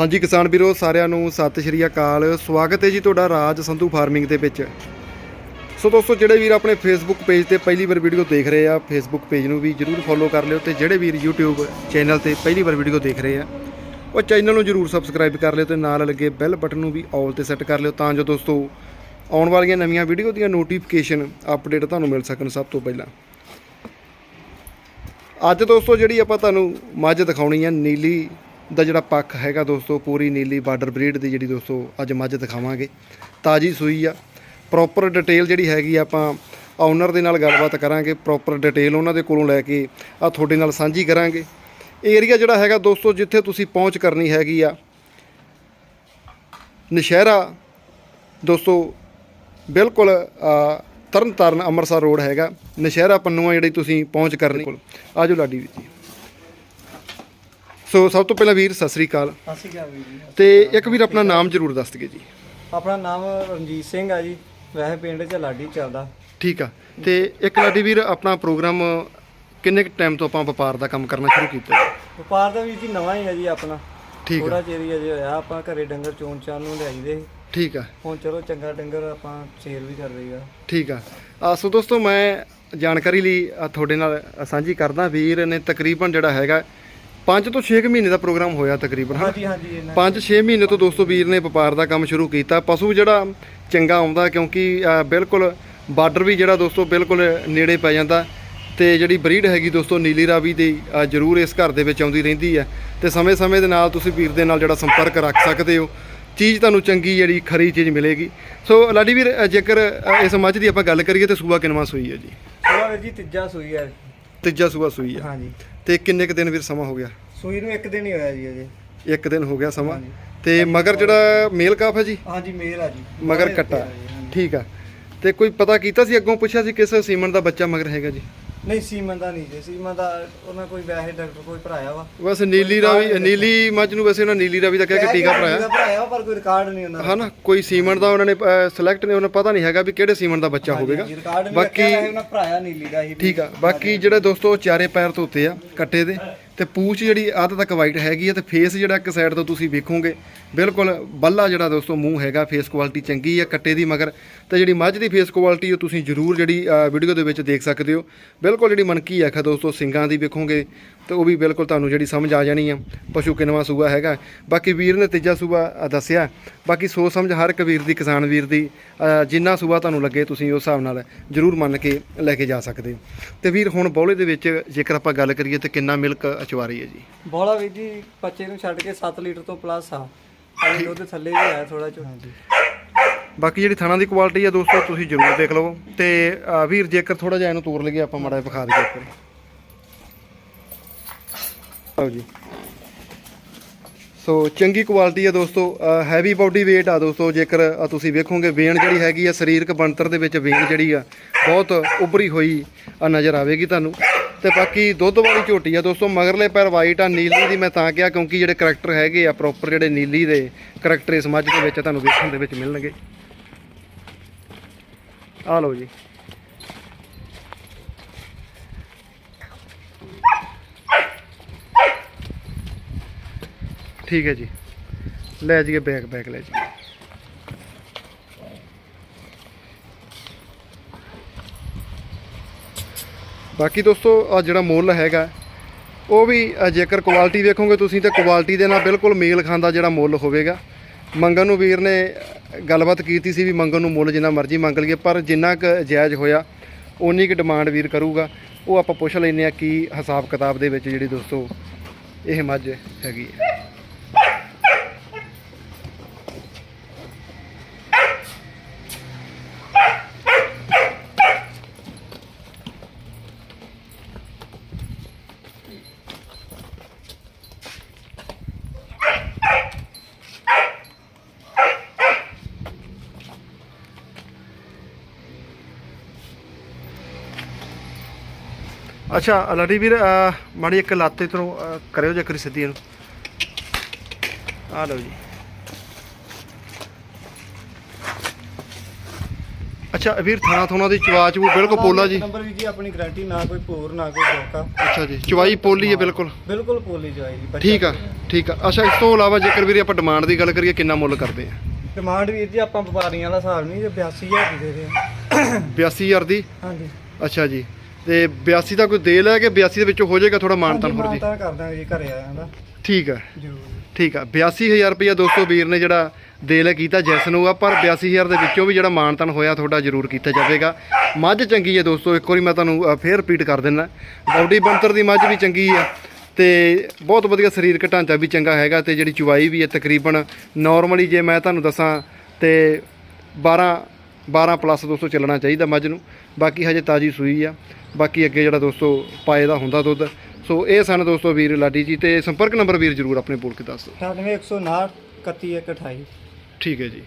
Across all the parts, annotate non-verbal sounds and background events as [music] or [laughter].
ਹਾਂਜੀ ਕਿਸਾਨ ਵੀਰੋ, ਸਾਰਿਆਂ ਨੂੰ ਸਤਿ ਸ਼੍ਰੀ ਅਕਾਲ। ਸਵਾਗਤ ਹੈ ਜੀ ਤੁਹਾਡਾ ਰਾਜ ਸੰਧੂ ਫਾਰਮਿੰਗ ਦੇ ਵਿੱਚ। ਸੋ ਦੋਸਤੋ, ਜਿਹੜੇ ਵੀਰ ਆਪਣੇ ਫੇਸਬੁੱਕ ਪੇਜ ਤੇ ਪਹਿਲੀ ਵਾਰ ਵੀਡੀਓ ਦੇਖ ਰਹੇ ਆ ਫੇਸਬੁੱਕ ਪੇਜ ਨੂੰ ਵੀ ਜਰੂਰ ਫੋਲੋ ਕਰ ਲਿਓ ਤੇ ਜਿਹੜੇ ਵੀਰ YouTube ਚੈਨਲ ਤੇ ਪਹਿਲੀ ਵਾਰ ਵੀਡੀਓ ਦੇਖ ਰਹੇ ਆ, ਉਹ ਚੈਨਲ ਨੂੰ ਜਰੂਰ ਸਬਸਕ੍ਰਾਈਬ ਕਰ ਲਿਓ ਤੇ ਨਾਲ ਲੱਗੇ ਬੈਲ ਬਟਨ ਨੂੰ ਵੀ ਆਲ ਤੇ ਸੈੱਟ ਕਰ ਲਿਓ ਤਾਂ ਜੋ ਦੋਸਤੋ ਆਉਣ ਵਾਲੀਆਂ ਨਵੀਆਂ ਵੀਡੀਓ ਦੀਆਂ ਨੋਟੀਫਿਕੇਸ਼ਨ ਅਪਡੇਟ ਤੁਹਾਨੂੰ ਮਿਲ ਸਕਣ ਸਭ ਤੋਂ ਪਹਿਲਾਂ। ਅੱਜ ਦੋਸਤੋ, ਜਿਹੜੀ ਆਪਾਂ ਤੁਹਾਨੂੰ ਮੱਝ ਦਿਖਾਉਣੀ ਹੈ ਨੀਲੀ ਦਾ ਜਿਹੜਾ ਪੱਖ ਹੈਗਾ ਦੋਸਤੋ ਪੂਰੀ ਨੀਲੀ ਬਾਰਡਰ ਬਰੀਡ ਦੀ ਜਿਹੜੀ ਦੋਸਤੋ ਅੱਜ ਮੱਝ ਦਿਖਾਵਾਂਗੇ। ਤਾਜੀ ਸੂਈ ਆ। ਪ੍ਰੋਪਰ ਡਿਟੇਲ ਜਿਹੜੀ ਹੈਗੀ ਆ ਆਪਾਂ ਓਨਰ ਦੇ ਨਾਲ ਗੱਲਬਾਤ ਕਰਾਂਗੇ। ਪ੍ਰੋਪਰ ਡਿਟੇਲ ਉਹਨਾਂ ਦੇ ਕੋਲੋਂ ਲੈ ਕੇ ਆ ਤੁਹਾਡੇ ਨਾਲ ਸਾਂਝੀ ਕਰਾਂਗੇ। ਏਰੀਆ ਜਿਹੜਾ ਹੈਗਾ ਦੋਸਤੋ ਜਿੱਥੇ ਤੁਸੀਂ ਪਹੁੰਚ ਕਰਨੀ ਹੈਗੀ ਆ ਨਸ਼ਹਿਰਾ ਦੋਸਤੋ ਬਿਲਕੁਲ ਅ, ਤਰਨ ਤਾਰਨ ਅੰਮ੍ਰਿਤਸਰ ਰੋਡ ਹੈਗਾ। ਨਸ਼ਹਿਰਾ ਪੰਨੂਆ ਜਿਹੜੀ ਤੁਸੀਂ ਪਹੁੰਚ ਕਰਨੀ। ਕੋਲ ਆਜੋ ਲਾਡੀ ਵੀਰ ਜੀ। ਸੋ ਸਭ ਤੋਂ ਪਹਿਲਾਂ ਵੀਰ ਸਤਿ ਸ੍ਰੀ ਅਕਾਲ। ਸਤਿ ਸ਼੍ਰੀ ਅਕਾਲ ਵੀਰ ਜੀ ਤੇ ਇੱਕ ਵੀਰ ਆਪਣਾ ਨਾਮ ਜ਼ਰੂਰ ਦੱਸ ਦਈਏ ਜੀ। ਆਪਣਾ ਨਾਮ ਰਣਜੀਤ ਸਿੰਘ ਆ ਜੀ ਵੈਸੇ ਪਿੰਡ ਚ ਲਾਡੀ ਚੱਲਦਾ। ਠੀਕ ਆ। ਤੇ ਇੱਕ ਲਾਡੀ ਵੀਰ ਆਪਣਾ ਪ੍ਰੋਗਰਾਮ ਕਿੰਨੇ ਟਾਈਮ ਤੋਂ ਆਪਾਂ ਵਪਾਰ ਦਾ ਕੰਮ ਕਰਨਾ ਸ਼ੁਰੂ ਕੀਤਾ ਜੀ? ਵਪਾਰ ਦਾ ਵੀਰ ਜੀ ਨਵਾਂ ਹੀ ਆ ਜੀ ਆਪਣਾ। ਠੀਕ ਆ। ਥੋੜਾ ਚਿਰ ਹੀ ਅਜੇ ਹੋਇਆ ਆਪਾਂ ਘਰੇ ਡੰਗਰ ਚੋਣ ਚਾਣ ਨੂੰ ਲਿਆਈਦੇ ਸੀ। ਠੀਕ ਆ। ਹੁਣ ਚਲੋ ਚੰਗਾ ਡੰਗਰ ਆਪਾਂ ਸੇਲ ਵੀ ਕਰ ਰਹੀ ਆ ਠੀਕ ਆ। ਆ ਸੋ ਦੋਸਤੋ ਮੈਂ ਜਾਣਕਾਰੀ ਲਈ ਆ ਤੁਹਾਡੇ ਨਾਲ ਸਾਂਝੀ ਕਰਦਾ। ਵੀਰ ਨੇ ਤਕਰੀਬਨ ਜਿਹੜਾ ਹੈਗਾ 5 ਤੋਂ 6 ਮਹੀਨੇ ਦਾ ਪ੍ਰੋਗਰਾਮ ਹੋਇਆ ਤਕਰੀਬਨ ਹਨਾ? ਹਾਂਜੀ ਹਾਂਜੀ ਇਹਨਾਂ 5-6 ਮਹੀਨੇ ਤੋਂ ਦੋਸਤੋ ਵੀਰ ਨੇ ਵਪਾਰ ਦਾ ਕੰਮ ਸ਼ੁਰੂ ਕੀਤਾ। ਪਸ਼ੂ ਜਿਹੜਾ ਚੰਗਾ ਆਉਂਦਾ ਕਿਉਂਕਿ ਬਿਲਕੁਲ ਬਾਰਡਰ ਵੀ ਜਿਹੜਾ ਦੋਸਤੋ ਬਿਲਕੁਲ ਨੇੜੇ ਪੈ ਜਾਂਦਾ ਤੇ ਜਿਹੜੀ ਬਰੀਡ ਹੈਗੀ ਦੋਸਤੋ ਨੀਲੀ ਰਾਵੀ ਦੀ ਜ਼ਰੂਰ ਇਸ ਘਰ ਦੇ ਵਿੱਚ ਆਉਂਦੀ ਰਹਿੰਦੀ ਹੈ। ਤੇ ਸਮੇਂ-ਸਮੇਂ ਦੇ ਨਾਲ ਤੁਸੀਂ ਵੀਰ ਦੇ ਨਾਲ ਜਿਹੜਾ ਸੰਪਰਕ ਰੱਖ ਸਕਦੇ ਹੋ। ਚੀਜ਼ ਤੁਹਾਨੂੰ ਚੰਗੀ ਜਿਹੜੀ ਖਰੀ ਚੀਜ਼ ਮਿਲੇਗੀ। ਸੋ ਲਾਡੀ ਵੀਰ ਜੇਕਰ ਇਸ ਮੱਝ ਦੀ ਆਪਾਂ ਗੱਲ ਕਰੀਏ ਤੇ ਸੂਆ ਕਿੰਨਵਾਂ ਸੂਈ ਹੈ ਜੀ? ਵੀਰ ਜੀ ਤੀਜਾ ਸੂਈ ਆ ਤੀਜਾ ਸੂਆ ਸੂਈ ਹੈ। ਹਾਂਜੀ। ਤੇ ਕਿੰਨੇ ਕੁ ਦਿਨ ਵੀਰ ਸਮਾਂ ਹੋ ਗਿਆ? ਸੂਈ ਨੂੰ ਇੱਕ ਦਿਨ ਹੀ ਹੋਇਆ ਜੀ ਅਜੇ। ਇੱਕ ਦਿਨ ਹੋ ਗਿਆ ਸਮਾਂ। ਤੇ ਮਗਰ ਜਿਹੜਾ ਮੇਲ ਕਾਫ ਹੈ ਜੀ? ਹਾਂਜੀ ਮੇਲ ਆ ਜੀ। ਮਗਰ ਕੱਟਾ। ਠੀਕ ਆ। ਤੇ ਕੋਈ ਪਤਾ ਕੀਤਾ ਸੀ ਅੱਗੋਂ ਪੁੱਛਿਆ ਸੀ ਕਿਸ ਸੀਮਨ ਦਾ ਬੱਚਾ ਮਗਰ ਹੈਗਾ ਜੀ? ਨਹੀਂ ਸੀਮਨ ਦਾ ਨਹੀਂ ਜੀ ਸੀਮਨ ਦਾ ਉਹਨਾਂ ਕੋਈ ਵੈਸੇ ਡਾਕਟਰ ਕੋਈ ਭਰਾਇਆ ਵਾ। ਬਸ ਨੀਲੀ ਰਾਵੀ ਨੀਲੀ ਮੱਝ ਨੂੰ ਵੈਸੇ ਉਹਨਾਂ ਨੀਲੀ ਰਾਵੀ ਦਾ ਕਹਿ ਕੇ ਟੀਕਾ ਭਰਾਇਆ। ਭਰਾਇਆ ਪਰ ਕੋਈ ਰਿਕਾਰਡ ਨਹੀਂ ਉਹਨਾਂ ਦਾ। ਹਨਾ ਕੋਈ ਸੀਮਨ ਦਾ ਉਹਨਾਂ ਨੇ ਸਿਲੈਕਟ ਨੇ ਉਹਨਾਂ ਪਤਾ ਨਹੀਂ ਹੈਗਾ ਵੀ ਕਿਹੜੇ ਸੀਮਨ ਦਾ ਬੱਚਾ ਹੋਵੇਗਾ। ਰਿਕਾਰਡ ਨਹੀਂ ਬਾਕੀ ਰੱਖਿਆ ਵੈਸੇ ਉਹਨਾਂ ਭਰਾਇਆ ਨੀਲੀ ਦਾ ਹੀ ਠੀਕ ਆ ਬਾਕੀ ਜਿਹੜੇ ਦੋਸਤੋ ਚਾਰੇ ਪੈਰ ਤੋਂ ਉੱਤੇ ਆ ਕੱਟੇ ਦੇ। ਤੇ ਪੂਛ ਜਿਹੜੀ ਅੱਧ ਤੱਕ ਵਾਈਟ ਹੈਗੀ ਹੈ ਤੇ ਫੇਸ ਜਿਹੜਾ ਇੱਕ ਸਾਈਡ ਤੋਂ ਤੁਸੀਂ ਵੇਖੋਗੇ, ਬਿਲਕੁਲ ਬੱਲਾ ਜਿਹੜਾ ਦੋਸਤੋ ਮੂੰਹ ਹੈਗਾ ਫੇਸ ਕੁਆਲਿਟੀ ਚੰਗੀ ਹੈ ਕੱਟੇ ਦੀ ਮਗਰ, ਤੇ ਜਿਹੜੀ ਮੱਝ ਦੀ ਫੇਸ ਕੁਆਲਿਟੀ ਉਹ ਤੁਸੀਂ ਜ਼ਰੂਰ ਜਿਹੜੀ ਵੀਡੀਓ ਦੇ ਵਿੱਚ ਦੇਖ ਸਕਦੇ ਹੋ। ਬਿਲਕੁਲ ਜਿਹੜੀ ਮਨਕੀ ਆਖਾ ਦੋਸਤੋ, ਸਿੰਗਾਂ ਦੀ ਵੇਖੋਗੇ, ਤੇ ਉਹ ਵੀ ਬਿਲਕੁਲ ਤੁਹਾਨੂੰ ਜਿਹੜੀ ਸਮਝ ਆ ਜਾਣੀ ਆ। ਪਸ਼ੂ ਕਿੰਨਵਾ ਸੂਆ ਹੈਗਾ, ਬਾਕੀ ਵੀਰ ਨੇ ਤੀਜਾ ਸੂਆ ਦੱਸਿਆ, ਬਾਕੀ ਸੋਚ ਸਮਝ ਹਰ ਇੱਕ ਵੀਰ ਦੀ, ਕਿਸਾਨ ਵੀਰ ਦੀ ਜਿੰਨਾ ਸੂਆ ਤੁਹਾਨੂੰ ਲੱਗੇ ਤੁਸੀਂ ਉਸ ਹਿਸਾਬ ਨਾਲ ਜ਼ਰੂਰ ਮੰਨ ਕੇ ਲੈ ਕੇ ਜਾ ਸਕਦੇ ਹੋ। ਤੇ ਵੀਰ, ਹੁਣ ਬੌਲੇ ਦੇ ਵਿੱਚ ਜੇਕਰ ਆਪਾਂ ਗੱਲ ਕਰੀਏ ਤੇ ਕਿੰਨਾ ਮਿਲਕ ਅਚਵਾਰੀ ਹੈ ਜੀ। ਬੋਲਾ ਵੀਰ ਜੀ ਬੱਚੇ ਨੂੰ ਛੱਡ ਕੇ 7 ਲੀਟਰ ਤੋਂ ਪਲੱਸ ਆ। ਪਾਣੀ [coughs] ਦੁੱਧ ਥੱਲੇ ਵੀ ਆਇਆ ਥੋੜਾ ਚੋ ਹਾਂਜੀ। ਬਾਕੀ ਜਿਹੜੀ ਥਾਣਾ ਦੀ ਕੁਆਲਿਟੀ ਆ ਦੋਸਤੋ ਤੁਸੀਂ ਜ਼ਰੂਰ ਦੇਖ ਲਵੋ ਤੇ ਅ, ਵੀਰ ਜੇਕਰ ਥੋੜਾ ਜਿਹਾ ਇਹਨੂੰ ਤੋੜ ਲਈਏ ਆਪਾਂ ਮਾੜਾ ਜਿਹਾ ਵਿਖਾ ਦਈਏ ਇੱਕ ਵਾਰੀ ਲਓ ਜੀ। ਸੋ ਚੰਗੀ ਕੁਆਲਿਟੀ ਆ ਦੋਸਤੋ। ਹੈਵੀ ਬਾਡੀ weight ਆ ਦੋਸਤੋ ਜੇਕਰ ਅ, ਤੁਸੀਂ ਵੇਖੋਗੇ ਵੇਨ ਜਿਹੜੀ ਹੈਗੀ ਆ ਸਰੀਰਕ ਬਣਤਰ ਦੇ ਵਿੱਚ ਵੇਨ ਜਿਹੜੀ ਆ ਬਹੁਤ ਉੱਭਰੀ ਹੋਈ ਆ ਨਜ਼ਰ ਆਵੇਗੀ ਤੁਹਾਨੂੰ। ਤੇ ਬਾਕੀ ਦੁੱਧ ਵਾਲੀ ਝੋਟੀ ਆ ਦੋਸਤੋ, ਮਗਰਲੇ ਪੈਰ ਵਾਈਟ ਆ, ਨੀਲੀ ਦੀ ਮੈਂ ਤਾਂ ਕਿਹਾ, ਕਿਉਂਕਿ ਜਿਹੜੇ ਕਰੈਕਟਰ ਹੈਗੇ ਆ ਪ੍ਰੋਪਰ ਜਿਹੜੇ ਨੀਲੀ ਦੇ ਕਰੈਕਟਰ ਇਸ ਮੱਝ ਦੇ ਵਿੱਚ ਤੁਹਾਨੂੰ ਵੇਖਣ ਦੇ ਵਿੱਚ ਮਿਲਣਗੇ। ਆ ਲਓ ਜੀ। ਠੀਕ ਹੈ ਜੀ। ਲੈ ਜਾਈਏ ਬੈਕ ਬੈਕ ਲੈ ਜੀ ਬਾਕੀ ਦੋਸਤੋ, ਆ ਜਿਹੜਾ ਮੁੱਲ ਹੈਗਾ, ਉਹ ਵੀ ਜੇਕਰ ਕੁਆਲਿਟੀ ਵੇਖੋਗੇ ਤੁਸੀਂ ਤਾਂ ਕੁਆਲਿਟੀ ਦੇ ਨਾਲ ਬਿਲਕੁਲ ਮੇਲ ਖਾਂਦਾ ਜਿਹੜਾ ਮੁੱਲ ਹੋਵੇਗਾ। ਮੰਗਣ ਨੂੰ ਵੀਰ ਨੇ ਗੱਲਬਾਤ ਕੀਤੀ ਸੀ ਵੀ ਮੰਗਣ ਨੂੰ ਮੁੱਲ ਜਿੰਨਾ ਮਰਜ਼ੀ ਮੰਗ ਲਈਏ, ਪਰ ਜਿੰਨਾ ਕੁ ਜਾਇਜ਼ ਹੋਇਆ ਉਨੀ ਕੁ ਡਿਮਾਂਡ ਵੀਰ ਕਰੂਗਾ। ਉਹ ਆਪਾਂ ਪੁੱਛ ਲੈਨੇ ਆ ਕੀ ਹਿਸਾਬ ਕਿਤਾਬ ਦੇ ਵਿੱਚ ਜਿਹੜੀ ਦੋਸਤੋ, ਇਹ ਮੱਝ ਹੈਗੀ ਹੈ। ਅੱਛਾ ਲੜੀ ਵੀਰ ਮਾੜੀ ਇੱਕ ਲੱਤ ਇਧਰੋਂ ਕਰਿਓ ਜੇ ਕਰੀ ਸਿੱਧੀ ਇਹਨੂੰ। ਆ ਲਓ ਜੀ। ਅੱਛਾ ਵੀਰ ਥਾਣਾ ਥੋਣਾ ਦੀ ਚਵਾਚ ਉਹ ਬਿਲਕੁਲ ਪੋਲਾ ਜੀ। ਨੰਬਰ ਵੀ ਜੀ ਆਪਣੀ ਗਾਰੰਟੀ ਨਾ ਕੋਈ ਭੂਰ ਨਾ ਕੋਈ ਧੋਖਾ ਅੱਛਾ ਜੀ ਚਵਾਈ ਪੋਲੀ ਹੈ ਬਿਲਕੁਲ। ਬਿਲਕੁਲ ਪੋਲੀ ਜਵਾਈ ਜੀ ਠੀਕ ਆ ਠੀਕ ਆ। ਅੱਛਾ ਇਸ ਤੋਂ ਇਲਾਵਾ ਜੇਕਰ ਵੀਰੇ ਆਪਾਂ ਡਿਮਾਂਡ ਦੀ ਗੱਲ ਕਰੀਏ ਕਿੰਨਾ ਮੁੱਲ ਕਰਦੇ ਆ? ਡਿਮਾਂਡ ਵੀਰ ਜੀ ਆਪਾਂ ਵਪਾਰੀਆਂ ਦਾ ਹਿਸਾਬ ਨਹੀਂ ਤੇ 82000 ਦੀ ਦੇ ਰਹੇ ਹਾਂ 82000 ਦੀ? ਹਾਂਜੀ। ਅੱਛਾ ਜੀ। ਤੇ 82 ਦਾ ਕੋਈ ਦੇਲ ਹੈ ਕਿ 82 ਦੇ ਵਿੱਚੋਂ ਹੋ ਜਾਏਗਾ ਥੋੜਾ ਮਾਨਤਾਨ ਹੋਰ ਜੀ। ਮਾਨਤਾ ਕਰ ਦਾਂਗੇ ਜੀ ਘਰੇ ਆਇਆ ਦਾ ਠੀਕ ਆ ਜਰੂਰ। ਠੀਕ ਆ 82000 ਰੁਪਇਆ ਦੋਸਤੋ ਵੀਰ ਨੇ ਜਿਹੜਾ ਦੇਲ ਹੈ ਕੀਤਾ ਜੈਸ ਨੂੰ ਆ ਪਰ 82000 ਦੇ ਵਿੱਚੋਂ ਵੀ ਜਿਹੜਾ ਮਾਨਤਨ ਹੋਇਆ ਤੁਹਾਡਾ ਜ਼ਰੂਰ ਕੀਤਾ ਜਾਵੇਗਾ। ਮੱਝ ਚੰਗੀ ਹੈ ਦੋਸਤੋ ਇੱਕ ਵਾਰੀ ਮੈਂ ਤੁਹਾਨੂੰ ਅ, ਫੇਰ ਰਿਪੀਟ ਕਰ ਦਿੰਦਾ। ਬਾਡੀ ਬੰਤਰ ਦੀ ਮੱਝ ਵੀ ਚੰਗੀ ਆ ਤੇ ਬਹੁਤ ਵਧੀਆ ਸਰੀਰਕ ਢਾਂਚਾ ਵੀ ਚੰਗਾ ਹੈਗਾ ਤੇ ਜਿਹੜੀ ਚੁਵਾਈ ਵੀ ਹੈ ਤਕਰੀਬਨ ਨਾਰਮਲੀ ਜੇ ਮੈਂ ਤੁਹਾਨੂੰ ਦੱਸਾਂ ਤੇ 12 12 ਪਲੱਸ ਦੋਸਤੋ ਚੱਲਣਾ ਚਾਹੀਦਾ ਮੱਝ ਨੂੰ। ਬਾਕੀ ਹਜੇ ਤਾਜੀ ਸੂਈ ਆ। ਬਾਕੀ ਅੱਗੇ ਜਿਹੜਾ ਦੋਸਤੋ ਪਾਏ ਦਾ ਹੁੰਦਾ ਦੁੱਧ। ਸੋ ਇਹ ਸਨ ਦੋਸਤੋ ਵੀਰ ਲਾਡੀ ਜੀ ਤੇ ਸੰਪਰਕ ਨੰਬਰ ਵੀਰ ਜਰੂਰ ਆਪਣੇ ਬੋਲ ਕੇ ਦੱਸ ਦਿਓ। 98159 31128 ਠੀਕ ਹੈ ਜੀ।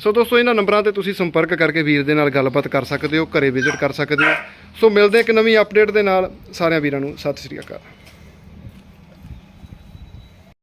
ਸੋ ਦੋਸਤੋ ਇਹਨਾਂ ਨੰਬਰਾਂ ਤੇ ਤੁਸੀਂ ਸੰਪਰਕ ਕਰਕੇ ਵੀਰ ਦੇ ਨਾਲ ਗੱਲਬਾਤ ਕਰ ਸਕਦੇ ਹੋ ਘਰੇ ਵਿਜ਼ਿਟ ਕਰ ਸਕਦੇ ਹੋ। ਸੋ ਮਿਲਦੇ ਇੱਕ ਨਵੀਂ ਅਪਡੇਟ ਦੇ ਨਾਲ। ਸਾਰਿਆਂ ਵੀਰਾਂ ਨੂੰ ਸਤਿ ਸ੍ਰੀ ਅਕਾਲ।